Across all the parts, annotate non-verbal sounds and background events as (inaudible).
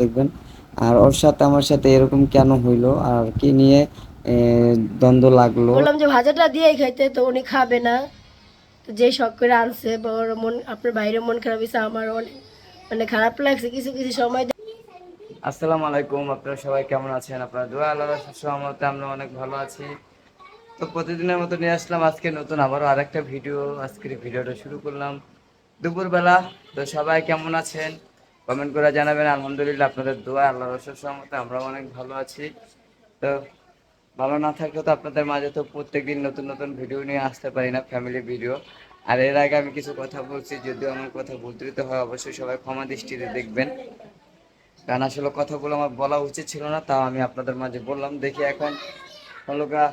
দেখবেন। আর ওর সাথে আমার সাথে এরকম কেন হইল? আর কি নিয়ে দ্বন্দ্ব লাগল? বললাম যে ভাজাটা দিয়েই খাইতে তো উনি খাবে না। তো যে শখ করে আনছে বা ওর মন আপনার বাইরে মন খারাপ হয়েছে আমার অনেক মানে খারাপ লাগছে কিছু কিছু সময় আসসালামু আলাইকুম আপনারা সবাই কেমন আছেন? আপনারা দোয়া আল্লাহ সহমতে আমরা অনেক ভালো আছি। তো প্রতিদিনের মতো নিয়ে আসলাম আজকে নতুন আবারও আরেকটা ভিডিও। আজকের ভিডিওটা শুরু করলাম দুপুরবেলা। তো সবাই কেমন আছেন? কমেন্ট করে জানাবেন। আলহামদুলিল্লাহ আপনাদের দোয়া আল্লাহ রসের সহমতে আমরা অনেক ভালো আছি। তো ভালো না থাকলে তো আপনাদের মাঝে তো প্রত্যেকদিন নতুন নতুন ভিডিও নিয়ে আসতে পারি না ফ্যামিলি ভিডিও আর এর আগে আমি কিছু কথা বলছি, যদিও আমার কথা ভুলত্রিত হয়, অবশ্যই সবাই ক্ষমা দৃষ্টিতে দেখবেন। কারণ আসলে কথাগুলো আমার বলা উচিত ছিল না, তাও আমি আপনাদের মাঝে বললাম। দেখি এখন হলো গা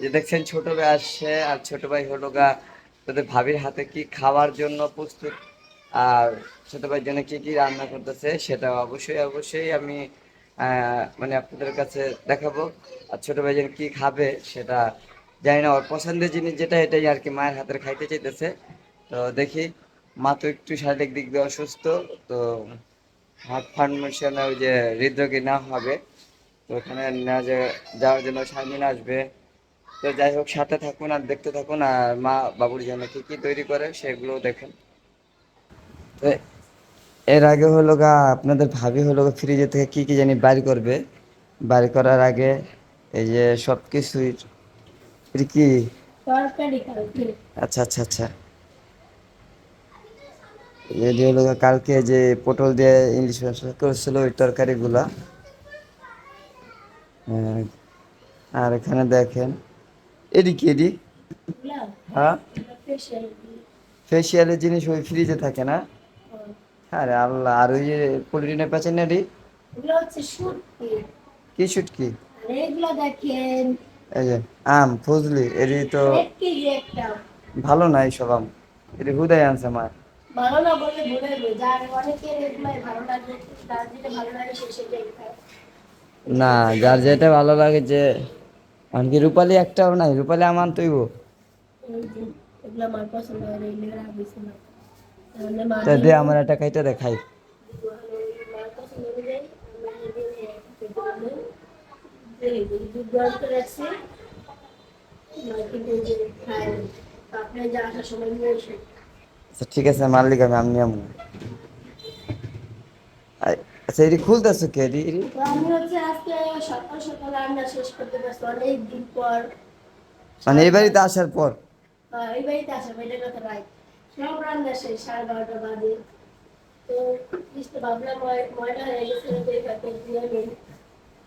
যে দেখছেন ছোট ভাই আসছে, আর ছোট ভাই হলো গা, তাদের ভাবির হাতে কি খাওয়ার জন্য প্রস্তুত? আর ছোট ভাইয়ের জন্য কি কি রান্না করতেছে সেটা অবশ্যই অবশ্যই আমি মানে আপনাদের কাছে দেখাবো। আর ছোট ভাই যেন কি খাবে সেটা জানি না, ওর পছন্দের জিনিস যেটা এটাই আর কি মায়ের হাতের খাইতে চাইতেছে। তো দেখি, মা তো একটু শারীরিক দিক দিয়ে অসুস্থ, তো হার্ট ফাউন্ডেশনে ওই যে হৃদরোগী না হবে, তো ওখানে না যে যাওয়ার জন্য শারমিন আসবে। তো যাই হোক, সাথে থাকুন আর দেখতে থাকুন, আর মা বাবুর জন্য কি কি তৈরি করে সেগুলো দেখেন। তো এর আগে হলো গা আপনাদের ভাবি হলো গা ফ্রিজে থেকে কি কি জানি বাড়ি করবে। বাড়ি করার আগে এই যে সব কিছুই কি? আচ্ছা আচ্ছা আচ্ছা। এটি হলো কালকে যে পটল দিয়ে ইংলিশ মশলা করেছিল ওই তরকারিগুলা। আর এখানে দেখেন এডি কি এডি হ্যাঁ? ফেসিয়ালের জিনিস ওই ফ্রিজে থাকে না? আরে আল্লাহ আর ওই যে পলিটিনের পেঁচেন এডি এগুলো হচ্ছে শুটকি। কি শুটকি? আর এগুলো দেখেন। এই যে আম ফজলি এডি তো ভালো না এইসব আম? এডি হুদাই আনছে মার ভালো না বলে ভুলে যার অনেকের এগুলাই ভালো লাগে তার যেটা ভালো লাগে সে সেটাই খায়। না যার যেটা ভালো লাগে যে এমনকি রূপালি একটাও নাই রূপালি তৈব এই এগুলো আমার পছন্দ হয় এগুলো রাখবিস না তাহলে মা তা দে আমার একটা খাইতে দে খাই মার পছন্দ অনুযায়ী আমরা এই যে দুধ গরম করে রাখছি মা কিন্তু এই যে খায় না। তো আপনি যা আসার সময় নিয়ে এসে আচ্ছা ঠিক আছে মালিক আমি আমি আমু আচ্ছা এটি খুলতেছো কে এটি এটি? আমি হচ্ছে আজকে সকাল সকাল রান্না শেষ করতে পারছি অনেক দিন পর মানে এই বাড়িতে আসার পর এই বাড়িতে আসা এটার কথা রাইট সব রান্না শেষ সাড়ে বারোটা বাজে। তো ভাবলাম ময়লা হয়ে গেছে এই ব্যাপারে দিয়ে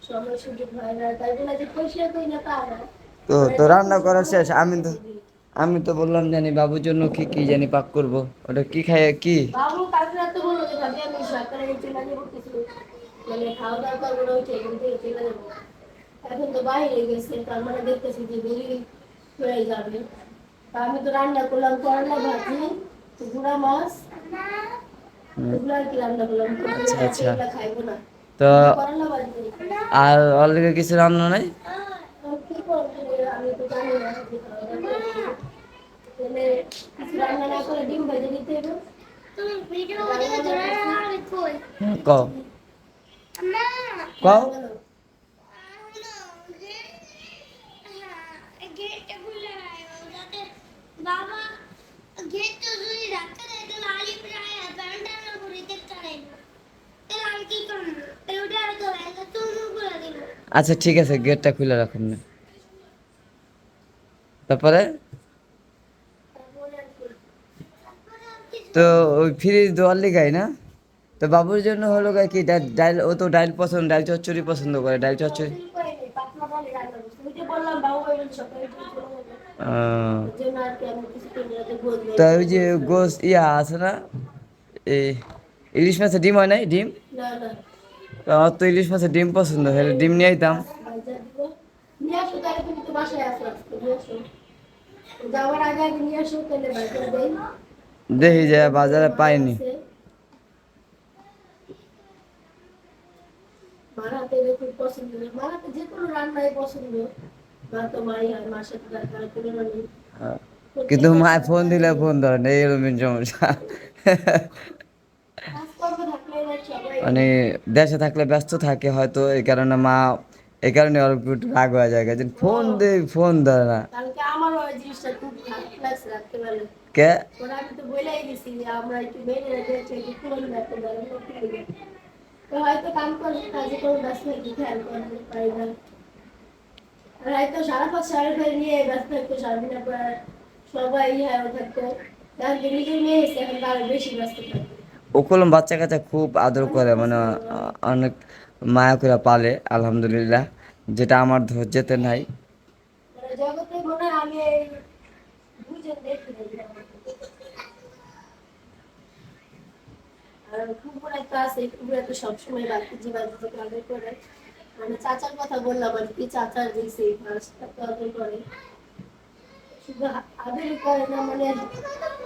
সময় সুযোগ হয় না তাই বলে যে পয়সা কই না তা না। তো তো রান্না করা শেষ। আমি তো আমি তো বললাম জানি বাবুর জন্য কি কি জানি পাক করব। ওটা কি খাই কি? বাবু কালকে রাতে বলল যে ভাবি আমি চলে যাব কিছু মানে খাওয়া দাওয়া করব না উঠে এখান থেকে চলে যাব এখন তো বাইরে গেছে তার মানে দেখতেছি যে যাবে। আমি তো রান্না করলাম করলা ভাজি গুঁড়া মাছ। আচ্ছা, আচ্ছা। না। তো আর অলরেডি কিছু রান্না নাই? আর কি করব আমি তো জানি না কি খাওয়া দাওয়া করব। তাহলে কিছু রান্না না করে ডিম ভেজে দিতে হবে তুমি ভিডিও করে ধরে আমি কই হুম, কও না কও গেটটা খুলে রাখো যাতে তো দিব আচ্ছা ঠিক আছে গেটটা খুলে রাখুন। না তারপরে? তো ওই ফ্রিজ দোয়ার লিগাই না? তো বাবুর জন্য হলো গা কি ডাল ও তো ডাল পছন্দ ডাল চচ্চড়ি পছন্দ করে ডাল চচ্চড়ি। বললাম বাবু তা ওই যে গোস ইয়া আছে না? এই ইলিশ মাছের ডিম হয় নাই? ডিম? আমার তো ইলিশ মাছের ডিম পছন্দ হলে ডিম নিয়ে আইতাম। দেখি যে বাজারে পাইনি। মারাতে খুব পছন্দ মারাতে যে কোনো রান্নাই পছন্দ। হয়। কিন্তু মায় ফোন দিলে ফোন ধরে না এরকম সমস্যা। মানে দেশে থাকলে ব্যস্ত থাকে হয়তো এই কারণে মা এই কারণে ওর একটু রাগ হয়ে যায়। যে ফোন দে ফোন দেয় না। কে? হয়তো কাম করে কাজে করে ব্যস্ত থাকি খেয়াল করতে পারি না। আর ছয় নিয়ে ব্যস্ত থাকতো সারাদিন পর সবাই হ্যাঁ থাকতো। এখন নিজের মেয়ে এসে এখন তার বেশি ব্যস্ত থাকতো ওকলম বাচ্চা কাচ্চা খুব আদর করে মানে অনেক মায়া করে পালে আলহামদুলিল্লাহ। যেটা আমার ধৈর্যতে নাই। আর কুকুর একটা আছে কুকুর একটা সবসময় বাকি জীবাণু আদর করে। মানে চাচার কথা বললাম আর কি চাচার যে সেই তো আদর করে শুধু আ- করে না মানে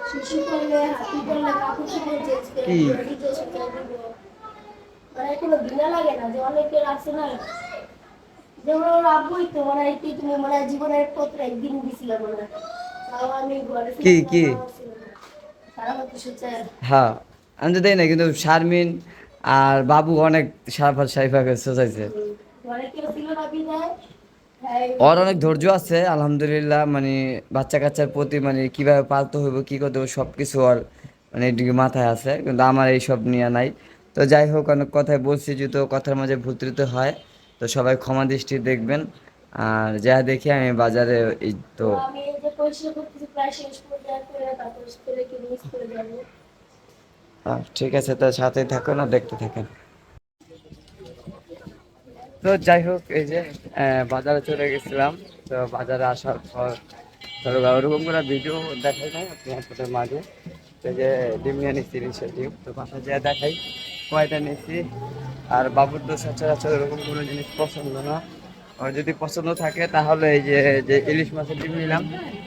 শিশু করলে হাতি করলে কাপড় চোপড় চেঞ্জ করে কি? দিবে, নিজে সেটাই দিব। মানে কোনো ঘৃণা লাগে না যে অনেকের আছে না যেমন ওর আব্বুই তো মানে কি তুমি মানে জীবনের পত্র একদিন দিছিলাম মানে তাও আমি ঘরে কি। সারা হ্যাঁ আমি তো দেই না কিন্তু শারমিন আর বাবু অনেক না বিদায় হ্যাঁ ওর অনেক ধৈর্য আছে, আলহামদুলিল্লাহ মানে বাচ্চা কাচ্চার প্রতি মানে কীভাবে পালতে হইব, কি করতে হবে সব কিছু ওর মানে মাথায় আছে, কিন্তু আমার এইসব নিয়ে নাই। তো যাই হোক, অনেক কথায় বলছি, যেহেতু কথার মাঝে ভুল হয়, তো সবাই ক্ষমা দৃষ্টি দেখবেন। আর যা দেখি আমি বাজারে এই তো ঠিক আছে, তো সাথে থাকুন আর দেখতে থাকেন। তো যাই হোক, এই যে বাজারে চলে গেছিলাম। তো বাজারে আসার পর ধরো ওরকম করে ভিডিও দেখাই না আপনাদের মাঝে। তো যে ডিম নিয়ে নিচ্ছি ইলিশের ডিম। তো বাসা যেয়ে দেখাই, কয়টা নিচ্ছি আর বাবুর তো সচরাচর ওরকম কোনো জিনিস পছন্দ না। ওর যদি পছন্দ থাকে, তাহলে এই যে যে ইলিশ মাছের ডিম নিলাম।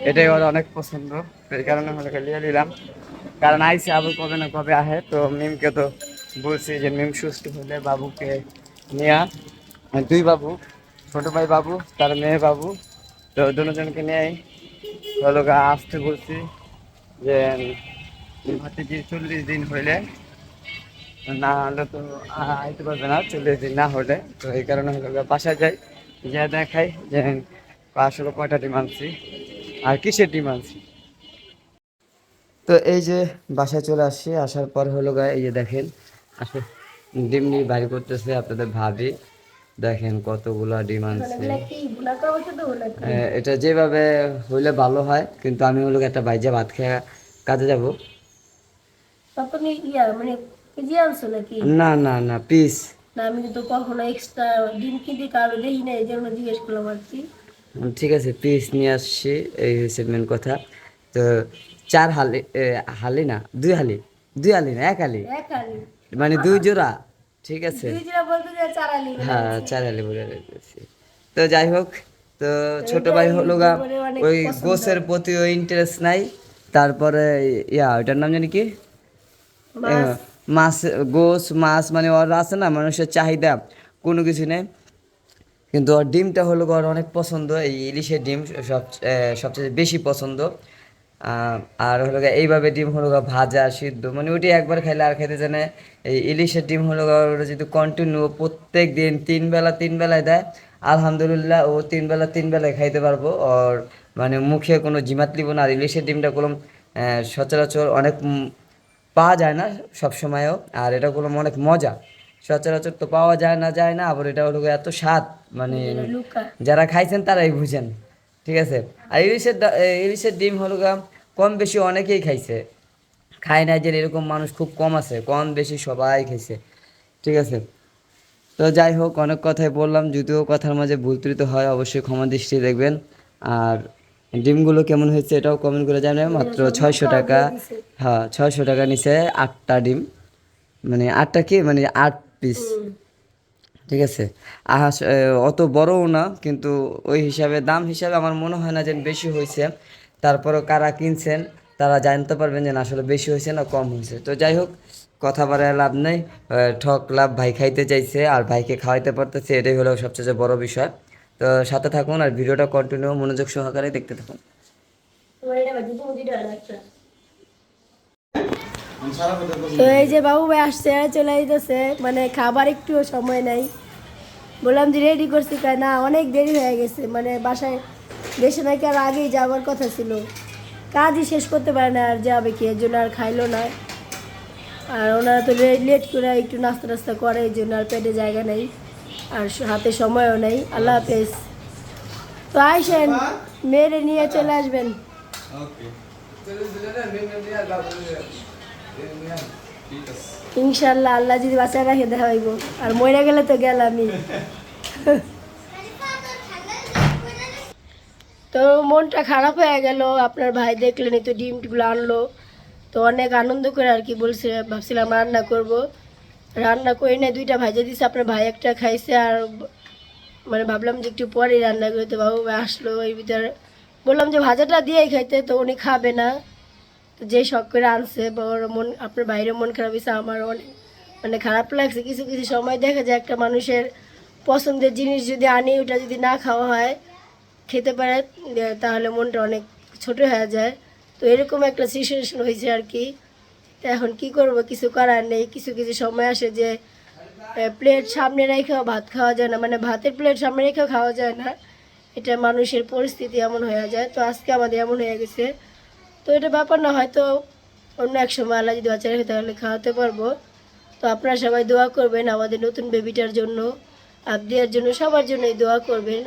এটাই ওর অনেক পছন্দ। এই কারণে হলে নিয়ে নিলাম। কারণ আইসে আবার কবে না কবে আহে, তো মিমকে তো বলছি যে মিম সুস্থ হলে বাবুকে নিয়ে। দুই বাবু, ছোট ভাই বাবু, তার মেয়ে বাবু, তো দুজনকে নিয়ে হলো আসতে বলছি যে চল্লিশ দিন হইলে না হলে তো আইতে পারবে না, চল্লিশ দিন না হলে। তো এই কারণে হলো বাসা যাই যা দেখাই যে, আসলে কয়টা ডিম আনছি, আর কিসের ডিম আনছি? তো এই যে বাসায় চলে আসছি আসার পর হলো গা এই যে দেখেন আসলে ডিম নিয়ে বাড়ি করতেছে আপনাদের ভাবি। দেখেন কতগুলা ডিম আনছে? আহ, এটা যেভাবে হইলে ভালো হয় কিন্তু আমি হলো একটা বাইজা ভাত খেয়ে কাজে যাব। নি- মানে না না না পিস। না আমি কখনো এক্সট্রা ডিম কিনতে কারও দেখি না এই জন্য জিজ্ঞেস করলাম আর কি। ঠিক আছে পিস নিয়ে আসছি এই হচ্ছে মেন কথা। তো চার হালি হালি না দুই হালি দুই হালি না এক হালি? মানে দুই জোড়া ঠিক আছে? হ্যাঁ চার আলি বলে তো যাই হোক তো ছোট ভাই হলো গা ওই গোসের প্রতি ওই ইন্টারেস্ট নাই। তারপরে ইয়া ওইটার নাম জানি কি? মাছ। মাছ গোস মাছ মানে ওর আছে না মানুষের চাহিদা কোনো কিছু নেই। কিন্তু ওর ডিমটা হলো ওর অনেক পছন্দ এই ইলিশের ডিম সব সবচেয়ে বেশি পছন্দ। আর হলো এইভাবে ডিম হলো ভাজা সিদ্ধ মানে ওটি একবার খাইলে আর খাইতে জানে এই ইলিশের ডিম হলো ওরা যদি কন্টিনিউ প্রত্যেক দিন তিন বেলা তিন বেলায় দেয় আলহামদুলিল্লাহ ও তিন বেলা তিন বেলায় খাইতে পারব আর মানে মুখে কোনো জিমাত লিব না আর ইলিশের ডিমটা কোনো সচরাচর অনেক পাওয়া যায় না সব সময়ও আর এটা কোনো অনেক মজা সচরাচর তো পাওয়া যায় না যায় না আবার এটা হলো এত স্বাদ মানে যারা খাইছেন তারাই বুঝেন। ঠিক আছে? আর ইলিশের ইলিশের ডিম হলো কম বেশি অনেকেই খাইছে। খায় না যে এরকম মানুষ খুব কম আছে কম বেশি সবাই খাইছে। ঠিক আছে? তো যাই হোক অনেক কথাই বললাম যদিও কথার মাঝে ভুল ত্রুটি হয় অবশ্যই ক্ষমা দৃষ্টি দেখবেন। আর ডিমগুলো কেমন হয়েছে এটাও কমেন্ট করে জানাবেন। মাত্র ছয়শো টাকা হ্যাঁ ছয়শো টাকা নিচে আটটা ডিম। মানে আটটা কি? মানে আট পিস ঠিক আছে? আহাস অত বড়ও না, কিন্তু ওই হিসাবে, দাম হিসাবে আমার মনে হয় না যে বেশি হয়েছে তারপরও কারা কিনছেন, তারা জানতে পারবেন যে আসলে বেশি হয়েছে না কম হয়েছে তো যাই হোক, কথা বাড়ায় লাভ নেই। ঠক লাভ ভাই খাইতে চাইছে, আর ভাইকে খাওয়াইতে পারতেছে, এটাই হলো সবচেয়ে বড় বিষয়। তো সাথে থাকুন, আর ভিডিওটা কন্টিনিউ মনোযোগ সহকারে দেখতে থাকুন তোমার এটা বাজে তুমি দুটো আর একটা তো এই যে বাবু ভাই আসছে চলে যেতেছে মানে খাবার একটু সময় নাই। বললাম যে রেডি করছি কয় না, অনেক দেরি হয়ে গেছে। মানে বাসায় দেশে নাকি আর আগেই যাওয়ার কথা ছিল। কাজই শেষ করতে পারে না, আর যাবে কি? এর জন্য আর খাইলো না। আর ওনারা তো লেট করে একটু নাস্তা টাস্তা করে, এই জন্য আর পেটে জায়গা নেই। আর হাতে সময়ও নেই। আল্লাহ হাফেজ। তো আইসেন মেরে নিয়ে চলে আসবেন। ইনশাল্লাহ আল্লাহ যদি বাঁচায় রাখে, দেখা হইব। আর মরে গেলে তো গেলামই। (laughs) তো মনটা খারাপ হয়ে গেল, আপনার ভাই দেখলেন তো ডিমগুলো আনলো। তো অনেক আনন্দ করে আর কি বলছে, ভাবছিলাম রান্না করব। রান্না করি না দুইটা ভাজা দিছে, আপনার ভাই একটা খাইছে আর মানে ভাবলাম যে একটু পরে রান্না করি। তো বাবু আসলো, ওই ভিতরে বললাম যে ভাজাটা দিয়েই খাইতে, তো উনি খাবে না। তো যে শখ করে আনছে বা মন, আপনার বাইরে মন খারাপ হয়েছে আমার অনেক মানে খারাপ লাগছে। কিছু কিছু সময় দেখা যায় একটা মানুষের পছন্দের জিনিস যদি আনি, ওটা যদি না খাওয়া হয়, খেতে পারে তাহলে মনটা অনেক ছোট হয়ে যায়। তো এরকম একটা সিচুয়েশন হয়েছে আর কি। তো এখন কি করব? কিছু করার নেই। কিছু কিছু সময় আসে যে প্লেট সামনে রেখেও ভাত খাওয়া যায় না। মানে ভাতের প্লেট সামনে রেখেও খাওয়া যায় না। এটা মানুষের পরিস্থিতি এমন হয়ে যায়। তো আজকে আমাদের এমন হয়ে গেছে এটা ব্যাপার না, হয়তো অন্য এক সময় আল্লাহ যদি বাচ্চা রাখে তাহলে খাওয়াতে পারব। তো আপনারা সবাই দোয়া করবেন আমাদের নতুন বেবিটার জন্য, আবদিয়ার জন্য, সবার জন্যই দোয়া করবেন।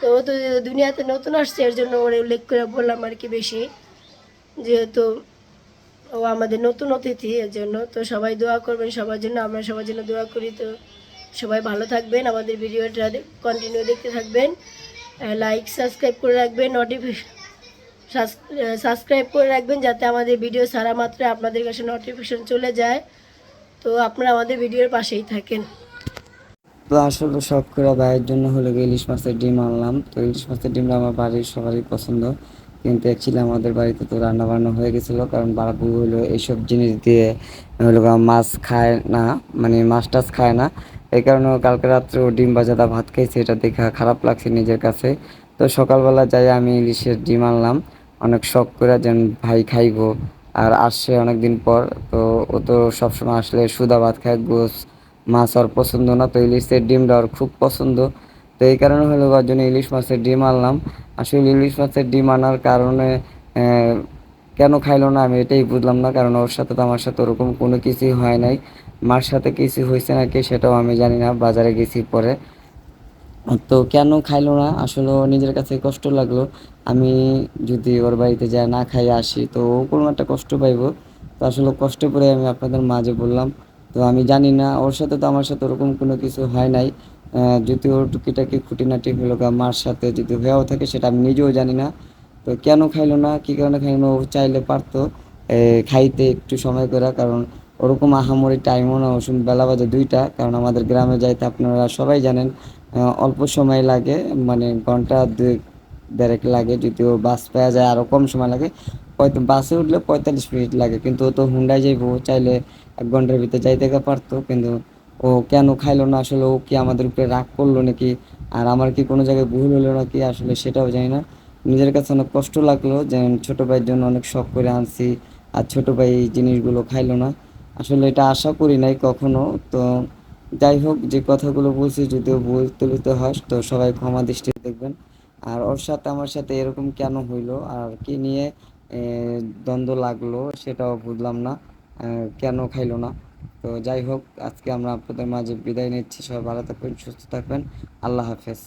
তো ও তো দুনিয়াতে নতুন আসছে, এর জন্য ওর উল্লেখ করে বললাম আর কি বেশি। যেহেতু ও আমাদের নতুন অতিথি, এর জন্য তো সবাই দোয়া করবেন সবার জন্য, আমরা সবার জন্য দোয়া করি। তো সবাই ভালো থাকবেন, আমাদের ভিডিওটা কন্টিনিউ দেখতে থাকবেন। লাইক সাবস্ক্রাইব করে রাখবেন নোটিফিকেশন সাবস্ক্রাইব করে রাখবেন যাতে আমাদের ভিডিও সারা মাত্র আপনাদের কাছে নোটিফিকেশন চলে যায়। তো আপনারা আমাদের ভিডিওর পাশেই থাকেন। তো আসলে সব করে ভাইয়ের জন্য হলো গিয়ে ইলিশ মাছের ডিম আনলাম। তো ইলিশ মাছের ডিমটা আমার বাড়ির সবারই পছন্দ। কিন্তু অ্যাকচুয়ালি আমাদের বাড়িতে তো রান্না বান্না হয়ে গেছিল। কারণ বাবু হলো এইসব জিনিস দিয়ে হলো মাছ খায় না মানে মাছ টাছ খায় না। এই কারণে কালকে রাত্রে ও ডিম বাজাদা ভাত খাইছে। এটা দেখে খারাপ লাগছে নিজের কাছে। তো সকালবেলা যাই আমি ইলিশের ডিম আনলাম। অনেক শখ করে যেন ভাই খাইবো। আর আসছে অনেক দিন পর, তো ও তো সবসময় আসলে সুদা ভাত খায়, গোস, মাছ আর পছন্দ না, তো ইলিশের ডিমটা ওর খুব পছন্দ। তো এই কারণে হলো ওর জন্য ইলিশ মাছের ডিম আনলাম। আসলে ইলিশ মাছের ডিম আনার কারণে কেন খাইলো না আমি এটাই বুঝলাম না, কারণ ওর সাথে তো আমার সাথে ওরকম কোনো কিছুই হয় নাই। মার সাথে কিছু হয়েছে নাকি সেটাও আমি জানি না, বাজারে গেছি পরে। তো কেন খাইলো না? আসলে নিজের কাছে কষ্ট লাগল। আমি যদি ওর বাড়িতে যাই না খাই আসি, তো ও কোনো একটা কষ্ট পাইবো। তো আসলে কষ্ট করে আমি আপনাদের মাঝে বললাম। তো আমি জানি না, ওর সাথে তো আমার সাথে ওরকম কোনো কিছু হয় নাই। যদি ওর টুকিটাকি খুঁটিনাটি হলো মার সাথে যদি হয়েও থাকে, সেটা আমি নিজেও জানি না। তো কেন খাইলো না? কী কারণে খাইলো না? ও চাইলে পারতো। খাইতে একটু সময় করে, কারণ ওরকম আহামরি টাইমও না। ওষুধ বেলা বাজে দুইটা। কারণ আমাদের গ্রামে যাইতে আপনারা সবাই জানেন অল্প সময় লাগে মানে ঘণ্টা দুই দেড়েক লাগে, যদিও বাস পাওয়া যায় আরও কম সময় লাগে। বাসে উঠলে পঁয়তাল্লিশ মিনিট লাগে, কিন্তু ও তো হুন্ডায় যাইবো চাইলে এক ঘণ্টার ভিতরে যাইতে পারতো, কিন্তু ও কেন খাইলো না? আসলে ও কি আমাদের উপরে রাগ করল নাকি? আর আমার কি কোনো জায়গায় ভুল হলো নাকি? আসলে সেটাও জানি না। নিজের কাছে অনেক কষ্ট লাগল, যে ছোট ভাইয়ের জন্য অনেক শখ করে আনছি, আর ছোট ভাই এই জিনিসগুলো খাইলো না। আসলে এটা আশা করি নাই কখনো, তো যাই হোক, যে কথাগুলো বলছি যদিও ভুল হয়, তো সবাই ক্ষমা দৃষ্টি দেখবেন। আর ওর সাথে আমার সাথে এরকম কেন হইল, আর কি নিয়ে দ্বন্দ্ব লাগল সেটাও বুঝলাম না কেন খাইলো না। তো যাই হোক, আজকে আমরা আপনাদের মাঝে বিদায় নিচ্ছি। সবাই ভালো থাকবেন, সুস্থ থাকবেন। আল্লাহ হাফেজ।